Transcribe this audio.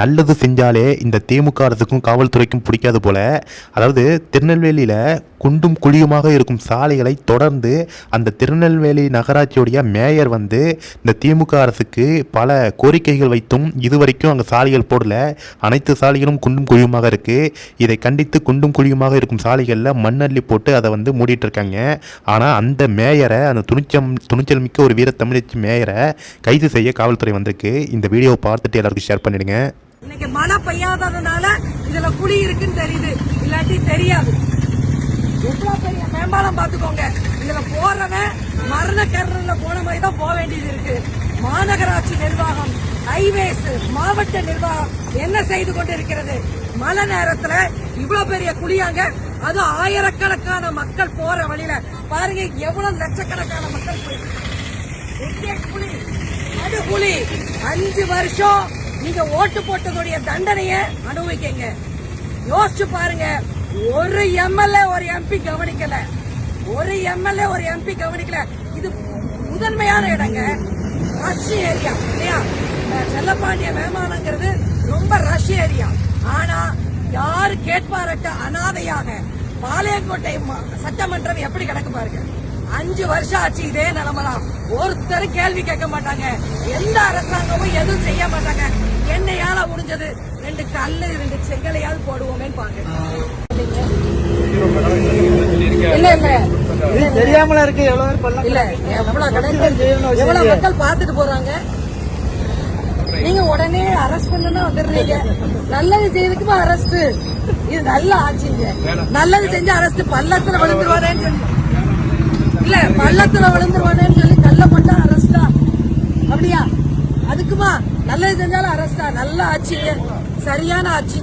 நல்லது செஞ்சாலே இந்த திமுக அரசுக்கும் காவல்துறைக்கும் பிடிக்காது போல. அதாவது திருநெல்வேலியில் குண்டும் குழியுமாக இருக்கும் சாலைகளை தொடர்ந்து அந்த திருநெல்வேலி நகராட்சியுடைய மேயர் வந்து இந்த திமுக அரசுக்கு பல கோரிக்கைகள் வைத்தும் இதுவரைக்கும் அங்கே சாலைகள் போடல. அனைத்து சாலைகளும் குண்டும் குழியுமாக இருக்குது இதை கண்டித்து குண்டும் குழியுமாக இருக்கும் சாலைகளில் மண்ணள்ளி போட்டு அதை வந்து மூடிட்டு இருக்காங்க. ஆனால் அந்த மேயரை அந்த துணிச்சம் துணிச்சல் மிக்க ஒரு வீர தமிழச்சி மேயரை கைது செய்ய காவல்துறை வந்திருக்கு. இந்த வீடியோவை பார்த்துட்டு எல்லாருக்கும் ஷேர் பண்ணிடுங்க. இன்னைக்கு மழை பெய்யாததுனால இதுல குழி இருக்குன்னு தெரியுது. இல்லாட்டி தெரியாது. எவ்வளவு பெரிய மேம்பாலம் பாத்துக்கோங்க இதுல போறவன் மரண போன மாதிரி தான் போக வேண்டியது இருக்கு. மாநகராட்சி நிர்வாகம் ஹைவேஸ் மாவட்ட நிர்வாகம் என்ன செய்து கொண்டு இருக்கிறது மழை நேரத்துல இவ்வளவு பெரிய குழியாங்க அது ஆயிரக்கணக்கான மக்கள் போற வழியில. பாருங்க எவ்வளவு லட்சக்கணக்கான மக்கள் போயிட்டு எங்கே அஞ்சு வருஷம் நீங்க ஓட்டு போட்டதுடைய தண்டனைய அனுபவிக்கங்க. யோசிச்சு பாருங்க. ஒரு எம்எல்ஏ ஒரு எம்பி கவனிக்கல. ஒரு எம்எல்ஏ ஒரு எம்பி கவனிக்கல. இது முதன்மையான இடங்க. ரஷ் ஏரியா இல்லையா? செல்லப்பாண்டிய மேமானங்கிறது ரொம்ப ரஷ் ஏரியா. ஆனா யாரு கேட்பாரட்ட அனாதையாக பாளையங்கோட்டை சட்டமன்றம் எப்படி கிடக்கு பாருங்க. அஞ்சு வருஷம் ஆச்சு இதே நிலமலாம். ஒருத்தரும் கேள்வி கேட்க மாட்டாங்க. எந்த அரசாங்கமும் எதுவும் செய்ய மாட்டாங்க. என்னையால முடிஞ்சது. ரெண்டு கல்லு ரெண்டு செங்கலையாவது போடுவோமேன்னு பாக்க இல்ல இல்ல. தெரியாமல இருக்கு. எவ்வளவு இல்ல எவ்வளவு கிடைக்கும் எவ்வளவு மக்கள் பார்த்துட்டு போறாங்க? நீங்க உடனே அரெஸ்ட் பண்ணனா வந்துடுறீங்க. நல்லது செய்யறதுக்குமா அரெஸ்ட் இது நல்ல ஆட்சிங்க. நல்லது செஞ்சு அரெஸ்ட் பள்ளத்துல விழுந்துருவானேன்னு சொல்லி. இல்ல பள்ளத்துல விழுந்துருவானேன்னு சொல்லி கல்ல போட்டா அரெஸ்டா அப்படியா? அதுக்குமா? நல்லது செஞ்சாலும் அரசு தான். நல்ல ஆட்சிங்க. சரியான ஆட்சி.